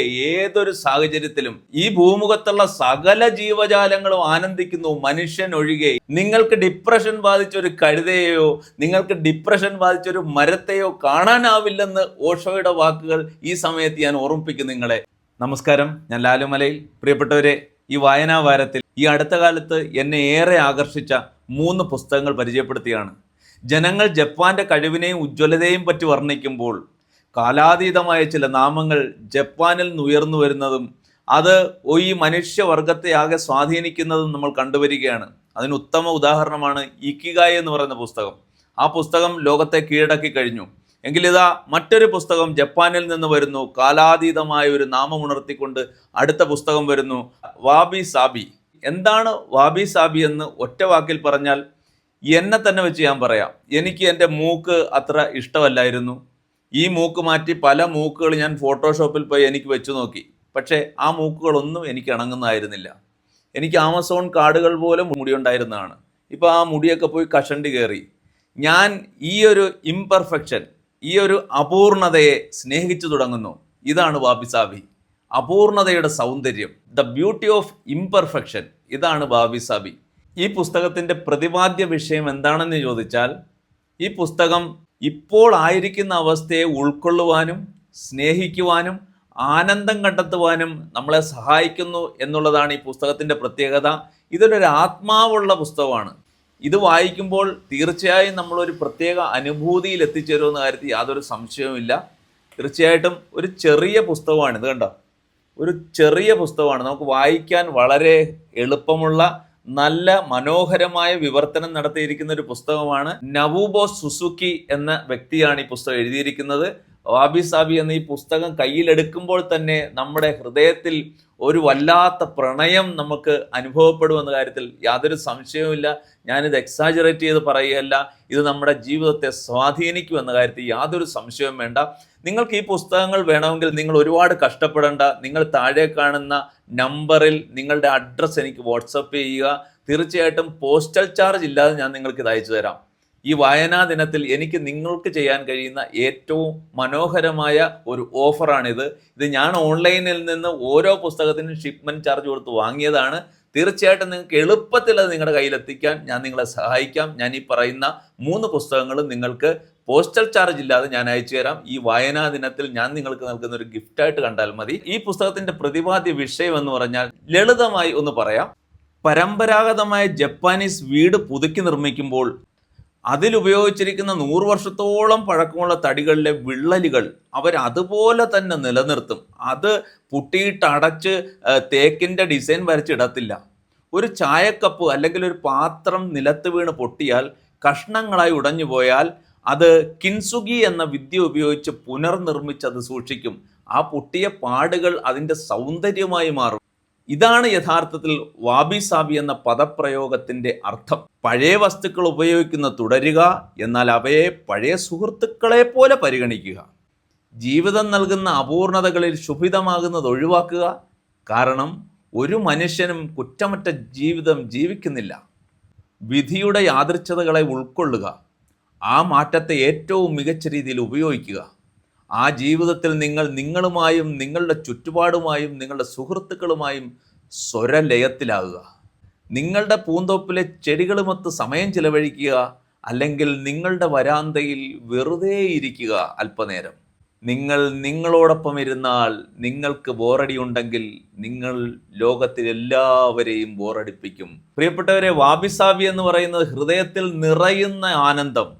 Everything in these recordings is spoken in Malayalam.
ഏതൊരു സാഹചര്യത്തിലും ഈ ഭൂമുഖത്തുള്ള സകല ജീവജാലങ്ങളും ആനന്ദിക്കുന്നു. മനുഷ്യൻ ഒഴികെ നിങ്ങൾക്ക് ഡിപ്രഷൻ ബാധിച്ച ഒരു കഴുതയെയോ നിങ്ങൾക്ക് ഡിപ്രഷൻ ബാധിച്ച ഒരു മരത്തെയോ കാണാനാവില്ലെന്ന് ഓഷോയുടെ വാക്കുകൾ ഈ സമയത്ത് ഞാൻ ഓർമ്മിപ്പിക്കും നിങ്ങളെ. നമസ്കാരം. ഞാൻ ലാലുമലയിൽ പ്രിയപ്പെട്ടവരെ ഈ വായനാ വാരത്തിൽ ഈ അടുത്ത കാലത്ത് എന്നെ ഏറെ ആകർഷിച്ച മൂന്ന് പുസ്തകങ്ങൾ പരിചയപ്പെടുത്തിയാണ്. ജനങ്ങൾ ജപ്പാന്റെ കഴിവിനെയും ഉജ്ജ്വലതയെയും പറ്റി വർണിക്കുമ്പോൾ കാലാതീതമായ ചില നാമങ്ങൾ ജപ്പാനിൽ നിന്ന് ഉയർന്നു വരുന്നതും അത് ഈ മനുഷ്യവർഗത്തെ ആകെ സ്വാധീനിക്കുന്നതും നമ്മൾ കണ്ടുവരികയാണ്. അതിന് ഉത്തമ ഉദാഹരണമാണ് ഇക്കിഗായ് എന്ന് പറയുന്ന പുസ്തകം. ആ പുസ്തകം ലോകത്തെ കീഴടക്കി കഴിഞ്ഞു. എങ്കിലിതാ മറ്റൊരു പുസ്തകം ജപ്പാനിൽ നിന്ന് വരുന്നു. കാലാതീതമായ ഒരു നാമം ഉണർത്തിക്കൊണ്ട് അടുത്ത പുസ്തകം വരുന്നു. Wabi Sabi. എന്താണ് വാബി സാബി എന്ന് ഒറ്റ വാക്കിൽ പറഞ്ഞാൽ എന്നെ തന്നെ വെച്ച് ഞാൻ പറയാം. എനിക്ക് എന്റെ മൂക്ക് അത്ര ഇഷ്ടമല്ലായിരുന്നു. ഈ മൂക്ക് മാറ്റി പല മൂക്കുകൾ ഞാൻ ഫോട്ടോഷോപ്പിൽ പോയി എനിക്ക് വെച്ചു നോക്കി. പക്ഷേ ആ മൂക്കുകളൊന്നും എനിക്ക് ഇണങ്ങുന്നതായിരുന്നില്ല എനിക്ക് ആമസോൺ കാർഡുകൾ പോലെ മുടിയുണ്ടായിരുന്നതാണ്. ഇപ്പോൾ ആ മുടിയൊക്കെ പോയി കഷണ്ടി കയറി. ഞാൻ ഈ ഒരു ഇംപെർഫെക്ഷൻ ഈ ഒരു അപൂർണതയെ സ്നേഹിച്ചു തുടങ്ങുന്നു. ഇതാണ് വാബിസാബി അപൂർണതയുടെ സൗന്ദര്യം ദ ബ്യൂട്ടി ഓഫ് ഇംപെർഫെക്ഷൻ ഇതാണ് വാബിസാബി ഈ പുസ്തകത്തിന്റെ പ്രതിപാദ്യ വിഷയം എന്താണെന്ന് ചോദിച്ചാൽ ഈ പുസ്തകം ഇപ്പോൾ ആയിരിക്കുന്ന അവസ്ഥയെ ഉൾക്കൊള്ളുവാനും സ്നേഹിക്കുവാനും ആനന്ദം കണ്ടെത്തുവാനും നമ്മളെ സഹായിക്കുന്നു എന്നുള്ളതാണ് ഈ പുസ്തകത്തിന്റെ പ്രത്യേകത. ഇതൊരു ആത്മാവുള്ള പുസ്തകമാണ്. ഇത് വായിക്കുമ്പോൾ തീർച്ചയായും നമ്മളൊരു പ്രത്യേക അനുഭൂതിയിൽ എത്തിച്ചേരുമെന്ന കാര്യത്തിൽ യാതൊരു സംശയവുമില്ല. തീർച്ചയായിട്ടും ഒരു ചെറിയ പുസ്തകമാണ് ഇത് കണ്ടോ? ഒരു ചെറിയ പുസ്തകമാണ്. നമുക്ക് വായിക്കാൻ വളരെ എളുപ്പമുള്ള നല്ല മനോഹരമായ വിവർത്തനം നടത്തിയിരിക്കുന്ന ഒരു പുസ്തകമാണ് നവൂബോ സുസുക്കി എന്ന വ്യക്തിയാണ് ഈ പുസ്തകം എഴുതിയിരിക്കുന്നത്. വാബി സാബി എന്ന ഈ പുസ്തകം കയ്യിലെടുക്കുമ്പോൾ തന്നെ നമ്മുടെ ഹൃദയത്തിൽ ഒരു വല്ലാത്ത പ്രണയം നമുക്ക് അനുഭവപ്പെടുമെന്ന കാര്യത്തിൽ യാതൊരു സംശയവുമില്ല ഞാനിത് എക്സാജറേറ്റ് ചെയ്ത് പറയുകയല്ല. ഇത് നമ്മുടെ ജീവിതത്തെ സ്വാധീനിക്കും എന്ന കാര്യത്തിൽ യാതൊരു സംശയവും വേണ്ട. നിങ്ങൾക്ക് ഈ പുസ്തകങ്ങൾ വേണമെങ്കിൽ നിങ്ങൾ ഒരുപാട് കഷ്ടപ്പെടേണ്ട. നിങ്ങൾ താഴെ കാണുന്ന നമ്പറിൽ നിങ്ങളുടെ അഡ്രസ്സ് എനിക്ക് വാട്സപ്പ് ചെയ്യുക. തീർച്ചയായിട്ടും പോസ്റ്റൽ ചാർജ് ഇല്ലാതെ ഞാൻ നിങ്ങൾക്ക് ഇത് അയച്ചു തരാം. ഈ വായനാ ദിനത്തിൽ എനിക്ക് നിങ്ങൾക്ക് ചെയ്യാൻ കഴിയുന്ന ഏറ്റവും മനോഹരമായ ഒരു ഓഫറാണിത്. ഇത് ഞാൻ ഓൺലൈനിൽ നിന്ന് ഓരോ പുസ്തകത്തിനും ഷിപ്മെന്റ് ചാർജ് കൊടുത്ത് വാങ്ങിയതാണ്. തീർച്ചയായിട്ടും നിങ്ങൾക്ക് എളുപ്പത്തിൽ അത് നിങ്ങളുടെ കയ്യിലെത്തിക്കാൻ ഞാൻ നിങ്ങളെ സഹായിക്കാം. ഞാൻ ഈ പറയുന്ന മൂന്ന് പുസ്തകങ്ങളും നിങ്ങൾക്ക് പോസ്റ്റൽ ചാർജ് ഇല്ലാതെ ഞാൻ അയച്ചു തരാം. ഈ വായനാ ദിനത്തിൽ ഞാൻ നിങ്ങൾക്ക് നൽകുന്ന ഒരു ഗിഫ്റ്റായിട്ട് കണ്ടാൽ മതി. ഈ പുസ്തകത്തിന്റെ പ്രതിപാദ്യ വിഷയം എന്ന് പറഞ്ഞാൽ ലളിതമായി ഒന്ന് പറയാം. പരമ്പരാഗതമായ ജപ്പാനീസ് വീട് പുതുക്കി നിർമ്മിക്കുമ്പോൾ അതിലുപയോഗിച്ചിരിക്കുന്ന നൂറ് വർഷത്തോളം പഴക്കമുള്ള തടികളിലെ വിള്ളലുകൾ അവർ അതുപോലെ തന്നെ നിലനിർത്തും. അത് പുട്ടിയിട്ടടച്ച് തേക്കിന്റെ ഡിസൈൻ വരച്ചിടത്തില്ല. ഒരു ചായക്കപ്പ് അല്ലെങ്കിൽ ഒരു പാത്രം നിലത്ത് വീണ് പൊട്ടിയാൽ കഷ്ണങ്ങളായി ഉടഞ്ഞു പോയാൽ അത് കിൻസുഗി എന്ന വിദ്യ ഉപയോഗിച്ച് പുനർനിർമ്മിച്ച് അത് സൂക്ഷിക്കും. ആ പൊട്ടിയ പാടുകൾ അതിന്റെ സൗന്ദര്യമായി മാറും. ഇതാണ് യഥാർത്ഥത്തിൽ വാബി സാബി എന്ന പദപ്രയോഗത്തിന്റെ അർത്ഥം. പഴയ വസ്തുക്കൾ ഉപയോഗിക്കുന്ന തുടരുക എന്നാൽ അവയെ പഴയ സുഹൃത്തുക്കളെ പോലെ പരിഗണിക്കുക. ജീവിതം നൽകുന്ന അപൂർണതകളിൽ ശുഭിതമാകുന്നത് ഒഴിവാക്കുക. കാരണം ഒരു മനുഷ്യനും കുറ്റമറ്റ ജീവിതം ജീവിക്കുന്നില്ല. വിധിയുടെ യാദൃച്ഛതകളെ ഉൾക്കൊള്ളുക. ആ മാറ്റത്തെ ഏറ്റവും മികച്ച രീതിയിൽ ഉപയോഗിക്കുക. ആ ജീവിതത്തിൽ നിങ്ങൾ നിങ്ങളുമായും നിങ്ങളുടെ ചുറ്റുപാടുമായും നിങ്ങളുടെ സുഹൃത്തുക്കളുമായും സ്വരലയത്തിലാകുക. നിങ്ങളുടെ പൂന്തോപ്പിലെ ചെടികളുമൊത്ത് സമയം ചിലവഴിക്കുക അല്ലെങ്കിൽ നിങ്ങളുടെ വരാന്തയിൽ വെറുതെ ഇരിക്കുക അല്പനേരം. നിങ്ങൾ നിങ്ങളോടൊപ്പം ഇരുന്നാൽ നിങ്ങൾക്ക് ബോറടി ഉണ്ടെങ്കിൽ നിങ്ങൾ ലോകത്തിലെല്ലാവരെയും ബോറടിപ്പിക്കും. പ്രിയപ്പെട്ടവരെ വാബിസാബി എന്ന് പറയുന്നത് ഹൃദയത്തിൽ നിറയുന്ന ആനന്ദം.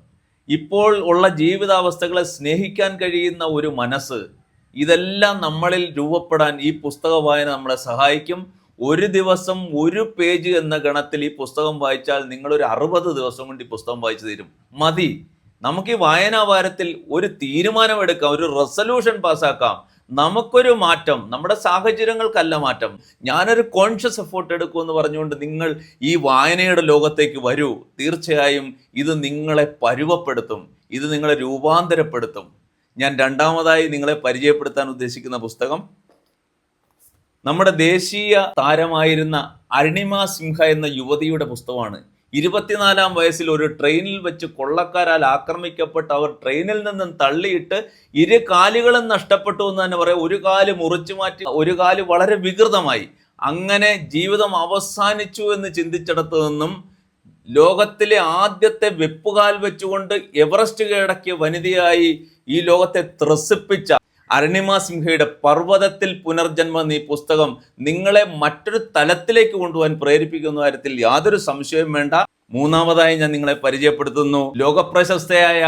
ഇപ്പോൾ ഉള്ള ജീവിതാവസ്ഥകളെ സ്നേഹിക്കാൻ കഴിയുന്ന ഒരു മനസ്സ് ഇതെല്ലാം നമ്മളിൽ രൂപപ്പെടാൻ ഈ പുസ്തക വായന നമ്മളെ സഹായിക്കും. ഒരു ദിവസം ഒരു പേജ് എന്ന ഗണത്തിൽ ഈ പുസ്തകം വായിച്ചാൽ നിങ്ങളൊരു അറുപത് ദിവസം കൊണ്ട് ഈ പുസ്തകം വായിച്ചു തരും. മതി. നമുക്ക് ഈ വായനാവാരത്തിൽ ഒരു തീരുമാനമെടുക്കാം ഒരു റെസൊല്യൂഷൻ പാസ്സാക്കാം നമുക്കൊരു മാറ്റം നമ്മുടെ സാഹചര്യങ്ങൾക്കല്ല മാറ്റം. ഞാനൊരു കോൺഷ്യസ് എഫോർട്ട് എടുക്കുമെന്ന് പറഞ്ഞുകൊണ്ട് നിങ്ങൾ ഈ വായനയുടെ ലോകത്തേക്ക് വരൂ. തീർച്ചയായും ഇത് നിങ്ങളെ പരുവപ്പെടുത്തും. ഇത് നിങ്ങളെ രൂപാന്തരപ്പെടുത്തും. ഞാൻ രണ്ടാമതായി നിങ്ങളെ പരിചയപ്പെടുത്താൻ ഉദ്ദേശിക്കുന്ന പുസ്തകം നമ്മുടെ ദേശീയ താരമായിരുന്ന അരുണിമ സിംഹ എന്ന യുവതിയുടെ പുസ്തകമാണ്. ഇരുപത്തിനാലാം വയസ്സിൽ ഒരു ട്രെയിനിൽ വെച്ച് കൊള്ളക്കാരാൽ ആക്രമിക്കപ്പെട്ട് അവർ ട്രെയിനിൽ നിന്നും തള്ളിയിട്ട് ഇരു കാലുകളും നഷ്ടപ്പെട്ടു എന്ന് തന്നെ പറയാം. ഒരു കാൽ മുറിച്ചു മാറ്റി ഒരു കാൽ വളരെ വികൃതമായി. അങ്ങനെ ജീവിതം അവസാനിച്ചു എന്ന് ചിന്തിച്ചിടത്തു നിന്നും ലോകത്തിലെ ആദ്യത്തെ വെപ്പുകാൽ വെച്ചുകൊണ്ട് എവറസ്റ്റ് കീഴടക്കിയ വനിതയായി ഈ ലോകത്തെ ത്രസിപ്പിച്ച അരുണിമ സിംഹയുടെ പർവതത്തിൽ പുനർജന്മം എന്ന ഈ പുസ്തകം നിങ്ങളെ മറ്റൊരു തലത്തിലേക്ക് കൊണ്ടുപോകാൻ പ്രേരിപ്പിക്കുന്ന കാര്യത്തിൽ യാതൊരു സംശയവും വേണ്ട. മൂന്നാമതായി ഞാൻ നിങ്ങളെ പരിചയപ്പെടുത്തുന്നു. ലോകപ്രശസ്തയായ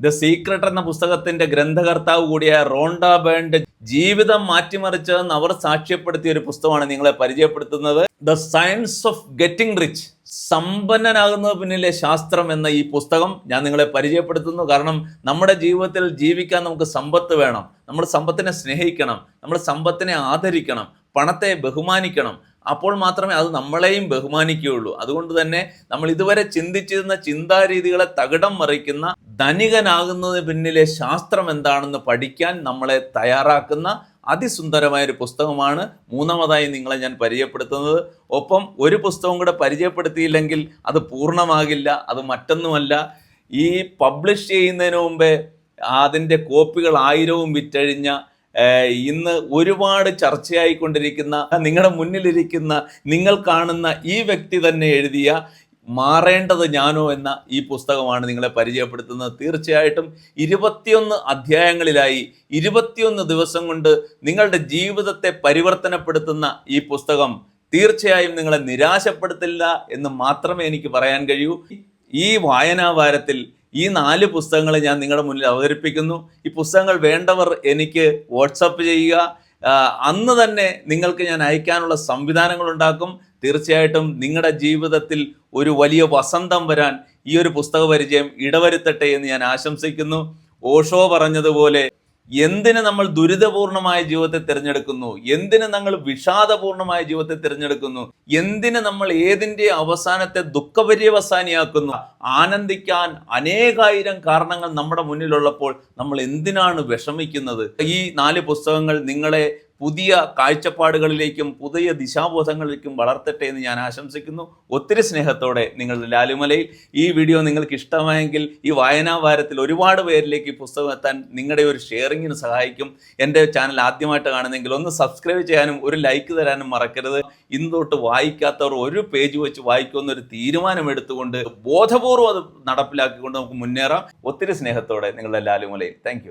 ദ സീക്രട്ട് എന്ന പുസ്തകത്തിന്റെ ഗ്രന്ഥകർത്താവ് കൂടിയ റോണ്ട ബേണ്ട് ജീവിതം മാറ്റിമറിച്ചതെന്ന് അവർ സാക്ഷ്യപ്പെടുത്തിയ ഒരു പുസ്തകമാണ് നിങ്ങളെ പരിചയപ്പെടുത്തുന്നത്. The Science of Getting Rich സമ്പന്നനാകുന്നത് പിന്നിലെ ശാസ്ത്രം എന്ന ഈ പുസ്തകം ഞാൻ നിങ്ങളെ പരിചയപ്പെടുത്തുന്നു. കാരണം നമ്മുടെ ജീവിതത്തിൽ ജീവിക്കാൻ നമുക്ക് സമ്പത്ത് വേണം. നമ്മൾ സമ്പത്തിനെ സ്നേഹിക്കണം. നമ്മൾ സമ്പത്തിനെ ആദരിക്കണം. പണത്തെ ബഹുമാനിക്കണം. അപ്പോൾ മാത്രമേ അത് നമ്മളെയും ബഹുമാനിക്കുകയുള്ളൂ. അതുകൊണ്ട് തന്നെ നമ്മൾ ഇതുവരെ ചിന്തിച്ചിരുന്ന ചിന്താരീതികളെ തകിടം മറിക്കുന്ന ധനികനാകുന്നതിന് പിന്നിലെ ശാസ്ത്രം എന്താണെന്ന് പഠിക്കാൻ നമ്മളെ തയ്യാറാക്കുന്ന അതിസുന്ദരമായ ഒരു പുസ്തകമാണ് മൂന്നാമതായി നിങ്ങളെ ഞാൻ പരിചയപ്പെടുത്തുന്നത്. ഒപ്പം ഒരു പുസ്തകം കൂടെ പരിചയപ്പെടുത്തിയില്ലെങ്കിൽ അത് പൂർണമാകില്ല അത് മറ്റൊന്നുമല്ല. ഈ പബ്ലിഷ് ചെയ്യുന്നതിന് മുമ്പേ അതിന്റെ കോപ്പികൾ ആയിരവും വിറ്റഴിഞ്ഞ ഇന്ന് ഒരുപാട് ചർച്ചയായിക്കൊണ്ടിരിക്കുന്ന നിങ്ങളുടെ മുന്നിലിരിക്കുന്ന നിങ്ങൾ കാണുന്ന ഈ വ്യക്തി തന്നെ എഴുതിയ മാറേണ്ടത് ഞാനോ എന്ന ഈ പുസ്തകമാണ് നിങ്ങളെ പരിചയപ്പെടുത്തുന്നത്. തീർച്ചയായിട്ടും ഇരുപത്തിയൊന്ന് അധ്യായങ്ങളിലായി ഇരുപത്തിയൊന്ന് ദിവസം കൊണ്ട് നിങ്ങളുടെ ജീവിതത്തെ പരിവർത്തനപ്പെടുത്തുന്ന ഈ പുസ്തകം തീർച്ചയായും നിങ്ങളെ നിരാശപ്പെടുത്തില്ല എന്ന് മാത്രമേ എനിക്ക് പറയാൻ കഴിയൂ. ഈ വായനാവാരത്തിൽ ഈ നാല് പുസ്തകങ്ങൾ ഞാൻ നിങ്ങളുടെ മുന്നിൽ അവതരിപ്പിക്കുന്നു. ഈ പുസ്തകങ്ങൾ വേണ്ടവർ എനിക്ക് വാട്സപ്പ് ചെയ്യുക. അന്ന് തന്നെ നിങ്ങൾക്ക് ഞാൻ അയക്കാനുള്ള സംവിധാനങ്ങൾ ഉണ്ടാക്കും. തീർച്ചയായിട്ടും നിങ്ങളുടെ ജീവിതത്തിൽ ഒരു വലിയ വസന്തം വരാൻ ഈ ഒരു പുസ്തക പരിചയം ഇടവരുത്തട്ടെ എന്ന് ഞാൻ ആശംസിക്കുന്നു. ഓഷോ പറഞ്ഞതുപോലെ എന്തിന് നമ്മൾ ദുരിതപൂർണമായ ജീവിതത്തെ തിരഞ്ഞെടുക്കുന്നു? എന്തിന് നമ്മൾ വിഷാദപൂർണമായ ജീവിതത്തെ തിരഞ്ഞെടുക്കുന്നു? എന്തിന് നമ്മൾ ഏതിന്റെ അവസാനത്തെ ദുഃഖപര്യവസാനിയാക്കുന്നു? ആനന്ദിക്കാൻ അനേകായിരം കാരണങ്ങൾ നമ്മുടെ മുന്നിലുള്ളപ്പോൾ നമ്മൾ എന്തിനാണ് വിഷമിക്കുന്നത്? ഈ നാല് പുസ്തകങ്ങൾ നിങ്ങളെ പുതിയ കാഴ്ചപ്പാടുകളിലേക്കും പുതിയ ദിശാബോധങ്ങളിലേക്കും വളർത്തട്ടെ എന്ന് ഞാൻ ആശംസിക്കുന്നു. ഒത്തിരി സ്നേഹത്തോടെ നിങ്ങൾ ലാലുമലയിൽ ഈ വീഡിയോ നിങ്ങൾക്ക് ഇഷ്ടമായെങ്കിൽ ഈ വായനാ വാരത്തിൽ ഒരുപാട് പേരിലേക്ക് ഈ പുസ്തകം എത്താൻ നിങ്ങളുടെ ഒരു ഷെയറിങ്ങിന് സഹായിക്കും. എന്റെ ചാനൽ ആദ്യമായിട്ട് കാണുന്നെങ്കിൽ ഒന്ന് സബ്സ്ക്രൈബ് ചെയ്യാനും ഒരു ലൈക്ക് തരാനും മറക്കരുത്. ഇന്ന് തൊട്ട് വായിക്കാത്തവർ ഒരു പേജ് വെച്ച് വായിക്കുമെന്നൊരു തീരുമാനം എടുത്തുകൊണ്ട് ബോധപൂർവം അത് നടപ്പിലാക്കിക്കൊണ്ട് നമുക്ക് മുന്നേറാം. ഒത്തിരി സ്നേഹത്തോടെ നിങ്ങളുടെ ലാലുമലയിൽ. താങ്ക്